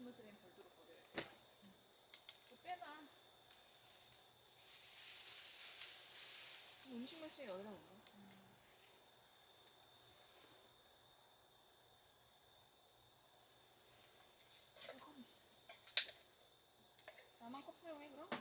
심었으면 별도로 버려야 돼. 그 빼놔. 음식물 쓰기 어려운 거. 나만 컵 사용해, 그럼?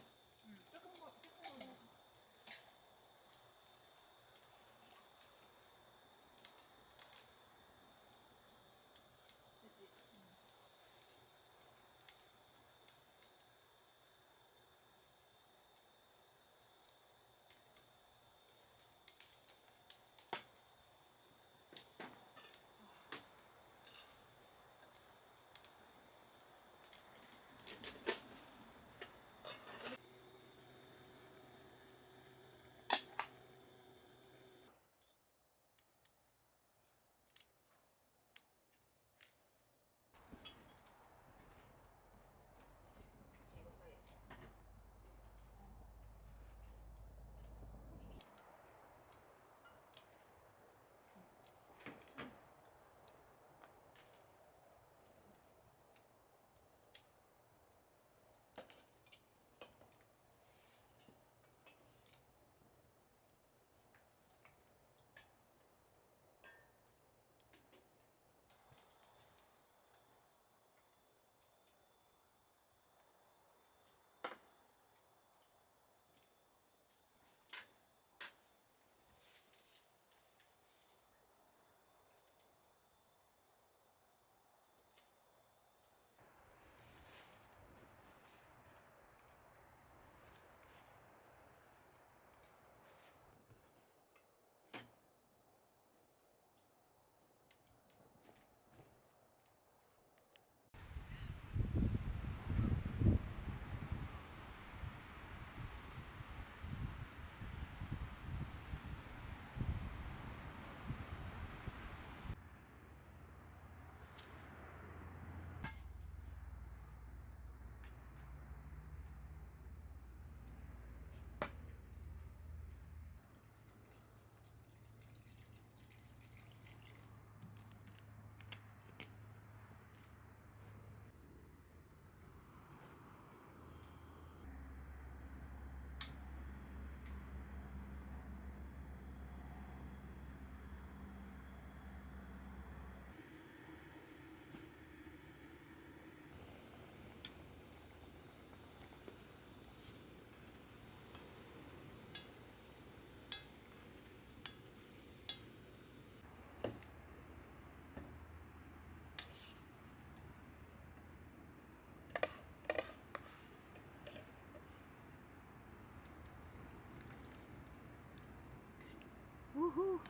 Whew.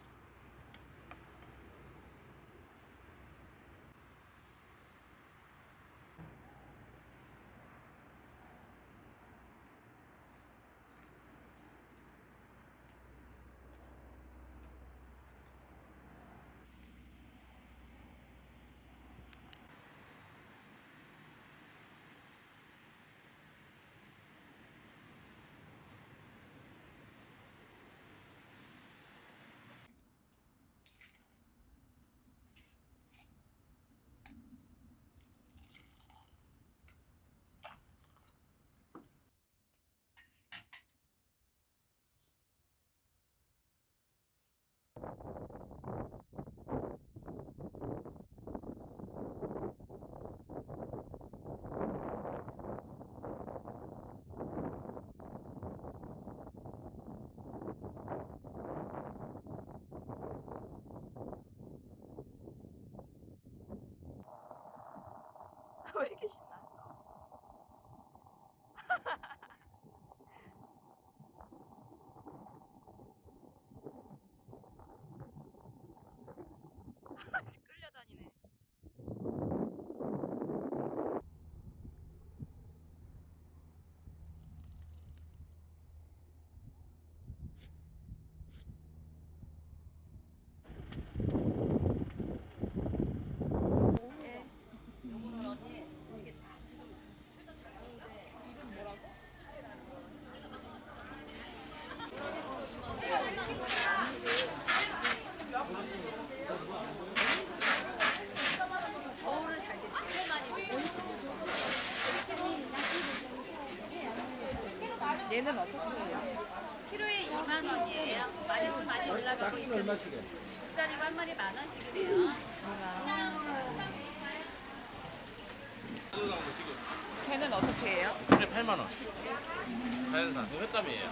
왜 얘는 어떻게 해요? 키로에 2만 원이에요. 마이너스 많이 올라가고 있고 국산이고 한 마리 만 원씩이래요. 걔는 어떻게 해요? 그래 8만 원. 자연산 이거 횟감이에요.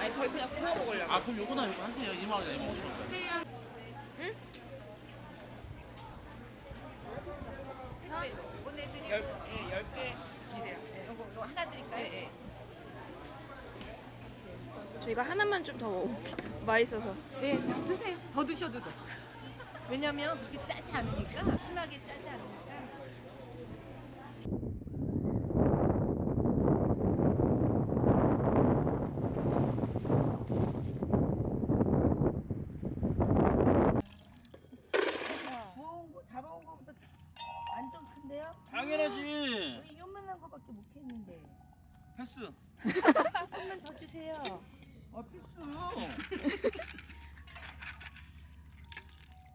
아니 저희 그냥 구워 먹으려고. 아 그럼 요거나 이거 하세요. 2만 원에 2만 5천 원짜리. 열, 예, 열 개. 이래요. 예. 요거, 요거 하나 드릴까요? 예, 예. 저희가 하나만 좀더 맛있어서. 네, 좀 드세요. 더 드셔도 돼. 왜냐면 그렇게 짜지 않으니까 심하게 짜지 않으니까. 구워온 거 잡아온 거보다 완전 큰데요? 당연하지. 우리 요만한 거밖에 못 했는데. 패스. 조금만 더 주세요. 아 패스.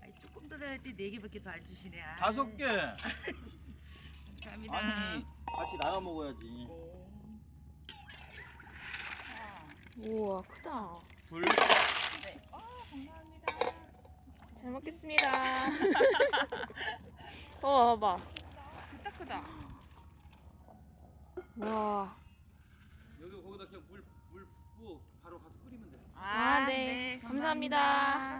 아니, 조금 더 달랬더니 네 개밖에 더 안 주시네. 아, 다섯 개. 감사합니다. 아니 같이 나눠 먹어야지. 우와, 크다. 불. 잘 먹겠습니다. 어, 봐봐. 크다, 크다. 와. 여기 거기다 그냥 물물 붓고 바로 가서 끓이면 돼. 아, 네. 감사합니다.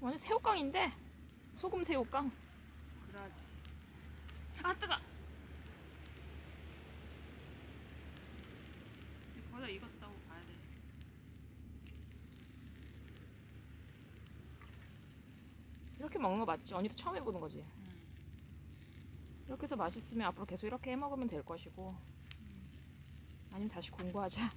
완전 새우깡인데 소금 새우깡. 그러지. 아 뜨거. 거의 다 익었다고 봐야 돼. 이렇게 먹는 거 맞지? 언니도 처음 해보는 거지? 이렇게 해서 맛있으면 앞으로 계속 이렇게 해 먹으면 될 것이고 아니면 다시 공부하자.